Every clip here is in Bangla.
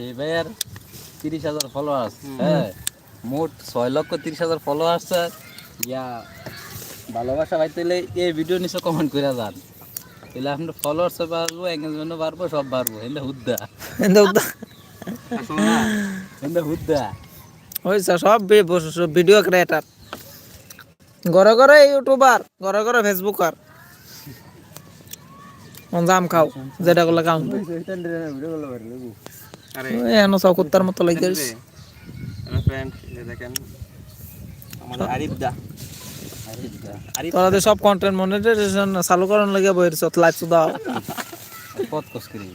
এই ভাইয়ের তিরিশ হাজার ফলোয়ার্স হ্যাঁ মোট ছয় লক্ষ তিরিশ হাজার ফলোয়ার্স ইয়া ভালোবাসা ভাই এই ভিডিও নিচে কমেন্ট করে যান তাহলে আপনার ফলোয়ার্স বাড়বো এঙ্গেজমেন্টও বাড়বো সব বাড়বো এন্দা হুদ্দা কিন্তু উদা- এন্দা হুদ্দা হয়েছে সব ভিডিও ক্রিয়েটার ঘরে ঘরে ইউটিউবার ঘরে ঘরে ফেসবুকার জাম খাও যেটা করলে খাও আরে এনো মতো লাগে আমার ফ্রেন্ড দেখেন আমাদের আরিফ দা। আরিফ তোরা তো সব কন্টেন্ট মনিটাইজেশন চালু করার লাগে লাইভ দাও। পথ কসকরি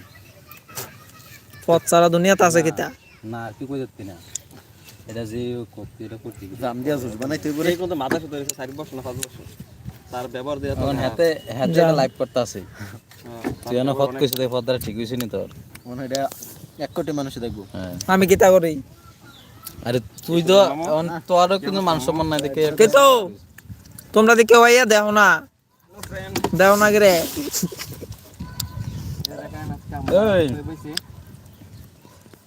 পথ সারা দুনিয়াতে আছে কিতা? না আর কি কই যাচ্ছি না। এটা যে করতে এটা করতে জাম দিয়া জুস বানাইতে হইব এই কিন্তু মাথা শুধু চার বছর না পাঁচ বছর। তার ব্যবহার দিয়ে এখন হাতে হাতে লাইভ করতে আছে। তুই এনে পথ কইছিস ঠিক হইছে নি তোর? মনে এটা এক কোটি মানুষ দেখব। হ্যাঁ। আমি কিতা করি। আরে তুই তো তোরও কিন্তু মান সম্মান নাই দেখে। কিন্তু তোমরা দি কেউ আইয়া দেও না। দেও না রে।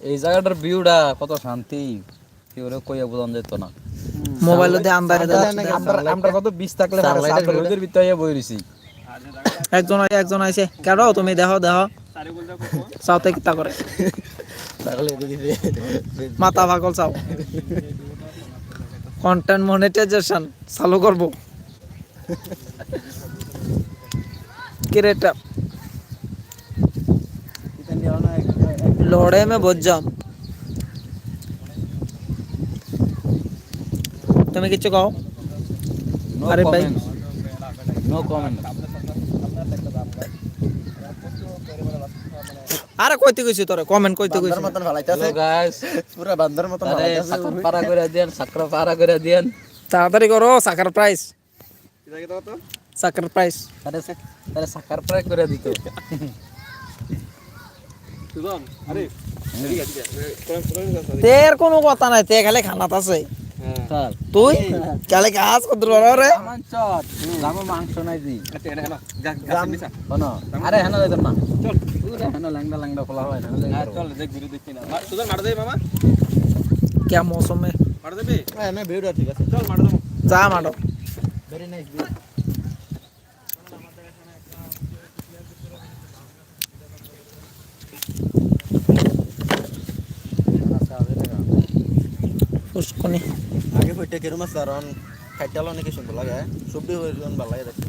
এই। জায়গাটার ভিউটা কত শান্তি। কেউ কইয়া বোঝান যেত না। মোবাইল দিয়ে আন্দারে আমরা আমরা কত বিষ থাকলে রোদের ভিতরে আইয়া বই রইছি। একজন আইছে একজন আইছে। কেন তুমি দেখো দেখো চাওতে কিতা করে? মাথা পাগল চাও। কন্টেন্ট মনিটাইজেশন চালু করব। ক্রিয়েটার লড়ে মে বজ্জাম তুমি কিছু কও? নো আরে ভাই। কমেন্ট নো কমেন্ট আরে কইতে কইছি তোরে কমেন্ট কইতে কইছি। বান্দার মতন ফালাইতাছে গাইস পুরা বান্দার মতন ফালাইতাছে সাকর পারা করে দেন সাকর পারা করে দেন তাড়াতাড়ি করো সাকার প্রাইস কি দাও তো? সাকার প্রাইস আরে আরে সাকর পারা করে দিত। তের কোনো কথা নাই তে খালি খানাত আছে। তুই খালি কাজ করতে পারো রে আমার চট লামো মাংস নাই দি আচ্ছা এটা হলো গাছ গাছ নিচা কোন আরে হেন যাইতাম না চল পুরা হেন ল্যাংডা ল্যাংডা খোলা হয় হেন হ্যাঁ চল দেখ ভিডিও দেখছি না মা- সুজন মার দে মামা क्या मौसम है মার দেবে হ্যাঁ না ভিউটা ঠিক আছে চল মার দেবো जा मारो ভেরি নাইস ভিউ पुष्कुनी আগে ফেটে কেরম আছে কারণ খাইটাল অনেক সুন্দর লাগে সবজি হয়ে ভালো লাগে দেখতে।